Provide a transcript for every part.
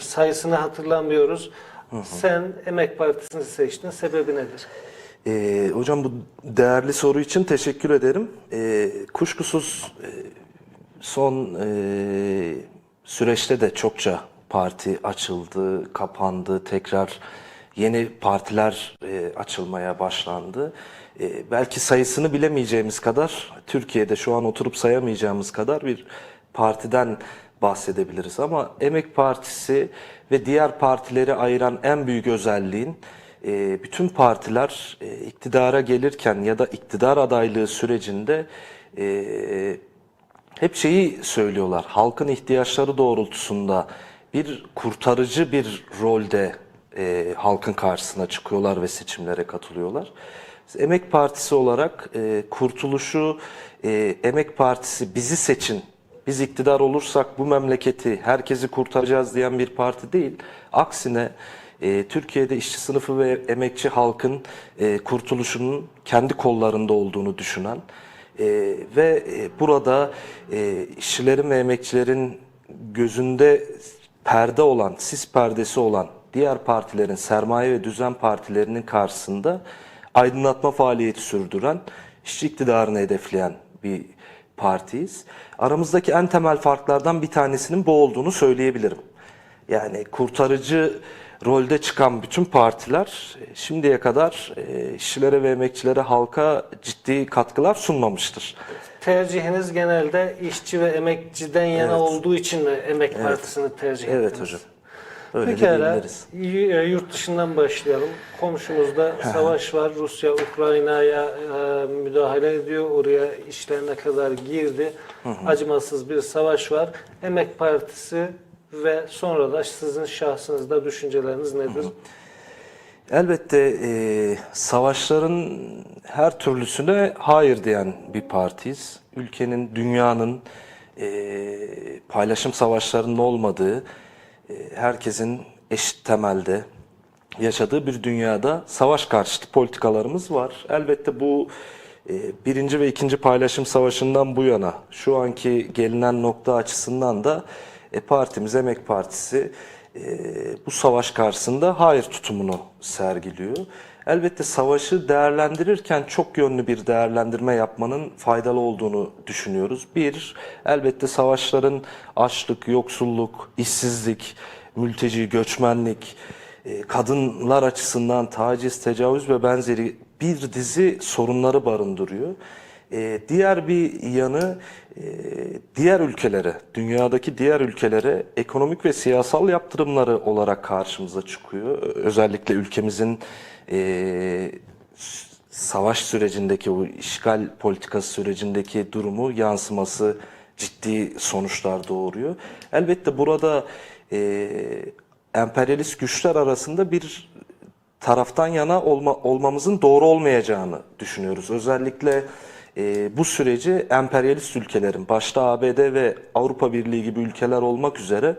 sayısını hatırlamıyoruz. Sen Emek Partisi'ni seçtin. Sebebi nedir? Ee, hocam bu değerli soru için teşekkür ederim. Ee, kuşkusuz e, son e, süreçte de çokça parti açıldı, kapandı, tekrar yeni partiler e, açılmaya başlandı. E, belki sayısını bilemeyeceğimiz kadar, Türkiye'de şu an oturup sayamayacağımız kadar bir partiden bahsedebiliriz. Ama Emek Partisi ve diğer partileri ayıran en büyük özelliğin e, bütün partiler e, iktidara gelirken ya da iktidar adaylığı sürecinde e, hep şeyi söylüyorlar. Halkın ihtiyaçları doğrultusunda bir kurtarıcı bir rolde halkın karşısına çıkıyorlar ve seçimlere katılıyorlar. Emek Partisi olarak e, kurtuluşu e, Emek Partisi bizi seçin, biz iktidar olursak bu memleketi herkesi kurtaracağız diyen bir parti değil. Aksine e, Türkiye'de işçi sınıfı ve emekçi halkın e, kurtuluşunun kendi kollarında olduğunu düşünen e, ve e, burada e, işçilerin ve emekçilerin gözünde perde olan, sis perdesi olan diğer partilerin, sermaye ve düzen partilerinin karşısında aydınlatma faaliyeti sürdüren, işçi iktidarını hedefleyen bir partiyiz. Aramızdaki en temel farklardan bir tanesinin bu olduğunu söyleyebilirim. Yani kurtarıcı rolde çıkan bütün partiler e, şimdiye kadar e, işçilere ve emekçilere halka ciddi katkılar sunmamıştır. Tercihiniz genelde işçi ve emekçiden yana Evet. olduğu için mi Emek Partisi'ni tercih ettiniz? Evet hocam. Öyle Pekala, e, yurt dışından başlayalım. Komşumuzda savaş var. Rusya Ukrayna'ya e, müdahale ediyor. Oraya işlerine kadar girdi. Acımasız bir savaş var. Emek Partisi ve sonra da sizin şahsınızda düşünceleriniz nedir? Elbette e, savaşların her türlüsüne hayır diyen bir partiyiz. Ülkenin, dünyanın e, paylaşım savaşlarının olmadığı, herkesin eşit temelde yaşadığı bir dünyada savaş karşıtı politikalarımız var. Elbette bu e, birinci ve ikinci paylaşım savaşından bu yana şu anki gelinen nokta açısından da e, partimiz Emek Partisi e, bu savaş karşısında hayır tutumunu sergiliyor. Elbette savaşı değerlendirirken çok yönlü bir değerlendirme yapmanın faydalı olduğunu düşünüyoruz. Bir, elbette savaşların açlık, yoksulluk, işsizlik, mülteci, göçmenlik, e, kadınlar açısından taciz, tecavüz ve benzeri bir dizi sorunları barındırıyor. E, Diğer bir yanı e, diğer ülkelere, dünyadaki diğer ülkelere ekonomik ve siyasal yaptırımları olarak karşımıza çıkıyor. Özellikle ülkemizin e, savaş sürecindeki, o işgal politikası sürecindeki durumu yansıması ciddi sonuçlar doğuruyor. Elbette burada e, emperyalist güçler arasında bir taraftan yana olma, olmamızın doğru olmayacağını düşünüyoruz. Özellikle e, bu süreci emperyalist ülkelerin, başta ABD ve Avrupa Birliği gibi ülkeler olmak üzere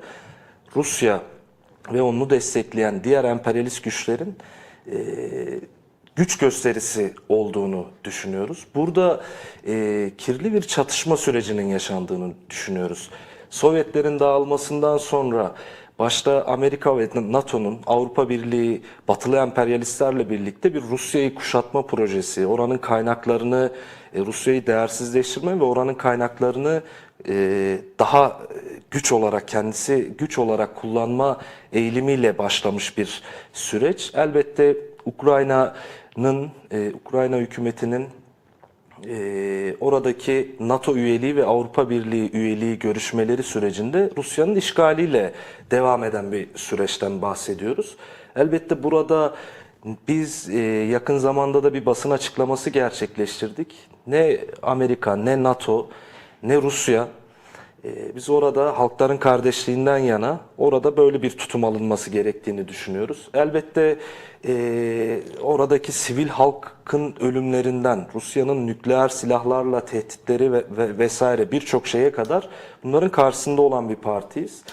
Rusya ve onu destekleyen diğer emperyalist güçlerin e, güç gösterisi olduğunu düşünüyoruz. Burada e, kirli bir çatışma sürecinin yaşandığını düşünüyoruz. Sovyetlerin dağılmasından sonra başta Amerika ve NATO'nun Avrupa Birliği batılı emperyalistlerle birlikte bir Rusya'yı kuşatma projesi, oranın kaynaklarını e, Rusya'yı değersizleştirme ve oranın kaynaklarını e, daha e, güç olarak kendisi güç olarak kullanma eğilimiyle başlamış bir süreç. Elbette Ukrayna'nın Ukrayna hükümetinin e, oradaki NATO üyeliği ve Avrupa Birliği üyeliği görüşmeleri sürecinde Rusya'nın işgaliyle devam eden bir süreçten bahsediyoruz. Elbette burada biz e, yakın zamanda da bir basın açıklaması gerçekleştirdik. Ne Amerika, ne NATO, ne Rusya Biz orada halkların kardeşliğinden yana orada böyle bir tutum alınması gerektiğini düşünüyoruz. Elbette e, oradaki sivil halkın ölümlerinden, Rusya'nın nükleer silahlarla tehditleri ve, ve vesaire birçok şeye kadar bunların karşısında olan bir partiyiz.